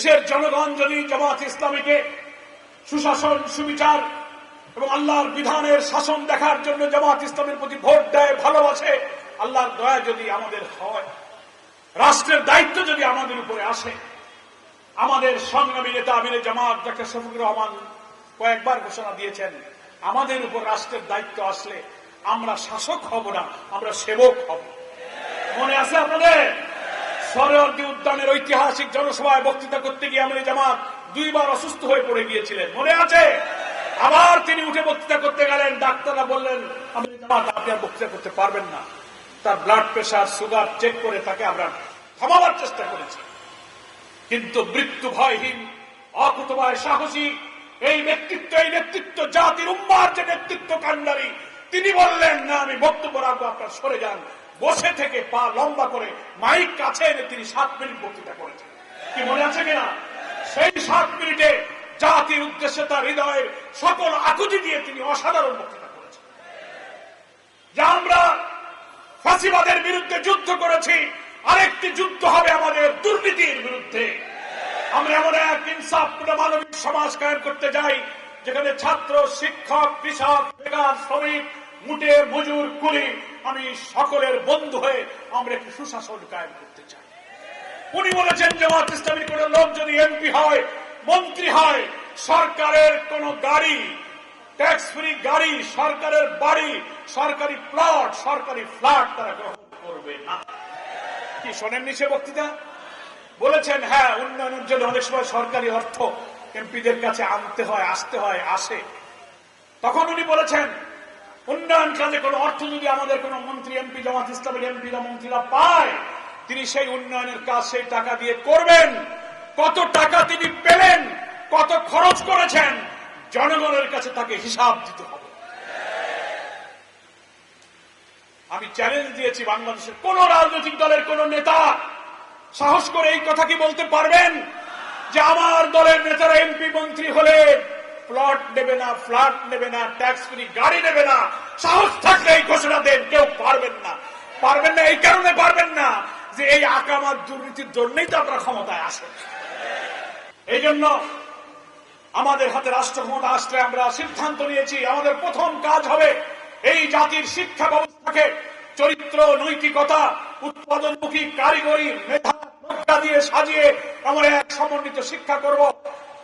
দেশের জনগণ যদি জামাত ইসলামীকে সুশাসন, সুবিচার এবং আল্লাহর বিধানের শাসন দেখার জন্য জামাত ইসলামের প্রতি ভোট দেয়, ভালোবাসে, আল্লাহর দয়া যদি আমাদের হয়, রাষ্ট্রের দায়িত্ব যদি আমাদের উপরে আসে, আমাদের সংগ্রামী নেতা আমিরে জামাত ডাক্তার শফিকুর রহমান কয়েকবার ঘোষণা দিয়েছেন, আমাদের উপর রাষ্ট্রের দায়িত্ব আসলে আমরা শাসক হব না, আমরা সেবক হব। মনে আছে আপনাদের? সরোয়ার্দী উদ্যানের ঐতিহাসিক জনসভায় বক্তৃতা করতে গিয়ে আমিরে জামাত দুইবার অসুস্থ হয়ে পড়ে গিয়েছিলেন। মনে আছে? আবার তিনি উঠে বক্তৃতা করতে গেলেন, ডাক্তাররা বললেন আমিরে জামাত, আপনি আর বক্তৃতা করতে পারবেন না। তার ব্লাড প্রেশার সুগার চেক করে তাকে আমরা থামাবার চেষ্টা করেছি। কিন্তু মৃত্যু ভয়হীন অকুতবায় সাহসী এই নেতৃত্ব এই নেতৃত্ব জাতির উম্মার যে নেতৃত্ব কান্ডারি তিনি বললেন, না, আমি বক্তব্য রাখব, আপনার সরে যান। বসে থেকে পা লম্বা করে মাইক কাছে এনে তিনি সাত মিনিট বক্তৃতা করেছেন। কি মনে আছে কিনা? সেই সাত মিনিটে জাতির উদ্দেশ্যে তার হৃদয়ের সকল আকুতি দিয়ে তিনি অসাধারণ বক্তৃতা করেছেন। যা আমরা ফাঁসিবাদের বিরুদ্ধে যুদ্ধ করেছি, আরেকটি যুদ্ধ হবে আমাদের দুর্নীতির বিরুদ্ধে। আমরা এমন এক ইনসাফপূর্ণ মানবিক সমাজ কায়েম করতে যাই, যেখানে ছাত্র, শিক্ষক, কৃষক, বেকার, শ্রমিক মুটে মজুর কুলি, আমি সকলের বন্ধু হয়ে আমরা একটি সুশাসন কায়েম করতে চাই। উনি বলেছেন জামাত ইসলামীর কোন লোক যদি এমপি হয়, মন্ত্রী হয়, সরকারের কোন গাড়ি ট্যাক্স ফ্রি গাড়ি, সরকারের বাড়ি, সরকারি প্লট সরকারি ফ্ল্যাট তারা গ্রহণ করবে না। কি শোনেননি সে বক্তৃতা? বলেছেন হ্যাঁ উন্নয়নের জন্য অনেক সময় সরকারি অর্থ এমপিদের কাছে আনতে হয়, আসতে হয়, আসে। তখন উনি বলেছেন উন্নয়ন কাজে কোনো অর্থ যদি আমাদের কোনো মন্ত্রী, এমপি, জামাত ইসলামের এমপিরা মন্ত্রীরা পায়, তিনি সেই উন্নয়নের কাজ, সেই টাকা দিয়ে করবেন। কত টাকা তিনি পেলেন, কত খরচ করেছেন, জনগণের কাছে তাকে হিসাব দিতে হবে। আমি চ্যালেঞ্জ দিয়েছি বাংলাদেশের কোন রাজনৈতিক দলের কোন নেতা। সাহস করে এই কথা কি বলতে পারবেন? যে আমার দলের নেতারা এমপি, মন্ত্রী হলে প্লট নেবে না, ফ্ল্যাট নেবে না ট্যাক্স ফ্রি গাড়ি নেবে না, সাহস থাকলে এই ঘোষণা দেন, কেউ পারবেন না। পারবেন না, এই কারণে পারবেন না যে এই আকামার দুর্নীতির জন্যই তো আপনারা ক্ষমতায় আসেন। এই জন্য আমাদের হাতে রাষ্ট্র ক্ষমতা আসলে আমরা সিদ্ধান্ত নিয়েছি, আমাদের প্রথম কাজ হবে এই জাতির শিক্ষা ব্যবস্থাকে চরিত্র, নৈতিকতা, উৎপাদনমুখী কারিগরি মেধা দিয়ে সাজিয়ে আমরা এক সমন্বিত শিক্ষা করব।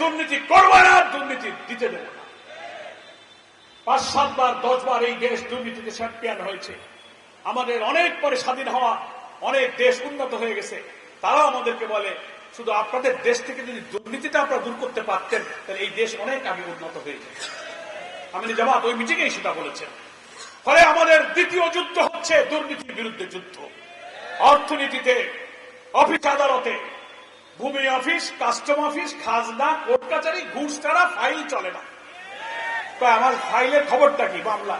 দুর্নীতি করব না, দুর্নীতি দিতে দেব পাঁচ সাতবার দশবার এই দেশ দুর্নীতিতে চ্যাম্পিয়ন হয়েছে। আমাদের অনেক পরে স্বাধীন হওয়া অনেক দেশ উন্নত হয়ে গেছে। তারাও আমাদেরকে বলে, শুধু আপনাদের দেশ থেকে যদি দুর্নীতিটা আপনারা দূর করতে পারতেন, তাহলে এই দেশ অনেক আগে উন্নত হয়ে যেত আমি জামাত ওই মিটিংয়েই সেটা বলেছেন। ফলে আমাদের দ্বিতীয় যুদ্ধ হচ্ছে দুর্নীতির বিরুদ্ধে যুদ্ধ। অর্থনীতিতে, অফিস আদালতে ভূমি অফিস, কাস্টম অফিস, খাজনা, কোর্ট কাছারি ঘুষ ছাড়া ফাইল চলে না। আমার ফাইলের খবরটা কি? মামলা।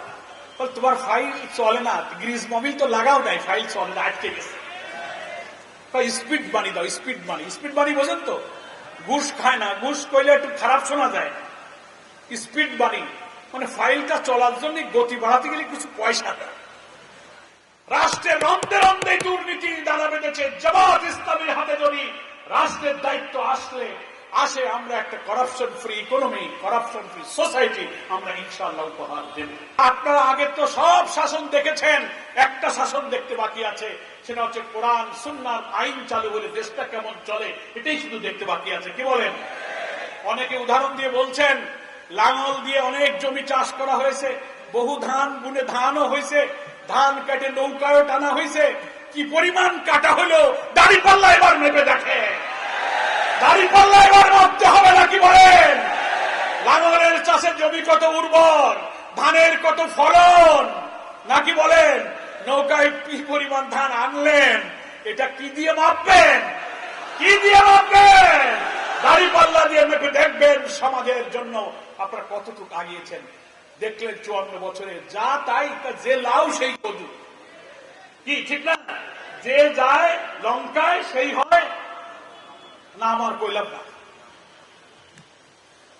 তোমার ফাইল চলে না। গ্রিজ মবিল তো লাগাও নাই ফাইল চলে না, আটকে গেছে। স্পিড মানি দাও, স্পিড মানি। স্পিড মানি বোঝেন তো? ঘুষ খায় না, ঘুষ কইলে একটু খারাপ শোনা যায়। স্পিড মানি মানে ফাইলটা চলার জন্য গতি বাড়াতে গেলে কিছু পয়সা দেয় রাষ্ট্রের রন্ধে রন্ধে দুর্নীতি দানা বেঁধেছে, জামাত ইসলামের হাতে যদি রাষ্ট্রের দায়িত্ব আসলে, আসে আমরা একটা corruption free economy corruption free society আমরা ইনশাআল্লাহ উপহার দেব। আপনারা আগে তো সব শাসন দেখেছেন, একটা শাসন দেখতে বাকি আছে, সেটা হচ্ছে কোরআন সুন্নার আইন চালু হলে দেশটা কেমন চলে, এটাই শুধু দেখতে বাকি আছে, কি বলেন? অনেকে উদাহরণ দিয়ে বলছেন, লাঙল দিয়ে অনেক জমি চাষ করা হয়েছে, বহু ধান বুনে ধানও হয়েছে, ধান কেটে নৌকায়ও টানা হয়েছে, কি পরিমাণ কাটা হলো দাড়ি পাল্লা এবার মেপে দেখে দাড়ি পাল্লা এবার মাপতে হবে নাকি বলেন? লাঙলের চাষের জমি কত উর্বর, ধানের কত ফলন? নাকি বলেন, নৌকায় কি পরিমাণ ধান আনলেন? এটা কি দিয়ে মাপবেন? কি দিয়ে মাপবেন? দাড়ি পাল্লা দিয়ে মেপে দেখবেন সমাজের জন্য আপনারা কতটুকু আগিয়েছেন। দেখলেন চুয়ান্ন বছরে যা তাই যে লাউ সেই কদু। কি, ঠিক না? যে যায় লঙ্কায়, সেই হয় না আমার কইলাম না।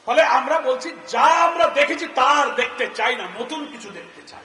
ফলে আমরা বলছি, যা আমরা দেখেছি তার দেখতে চাই না, নতুন কিছু দেখতে চাই।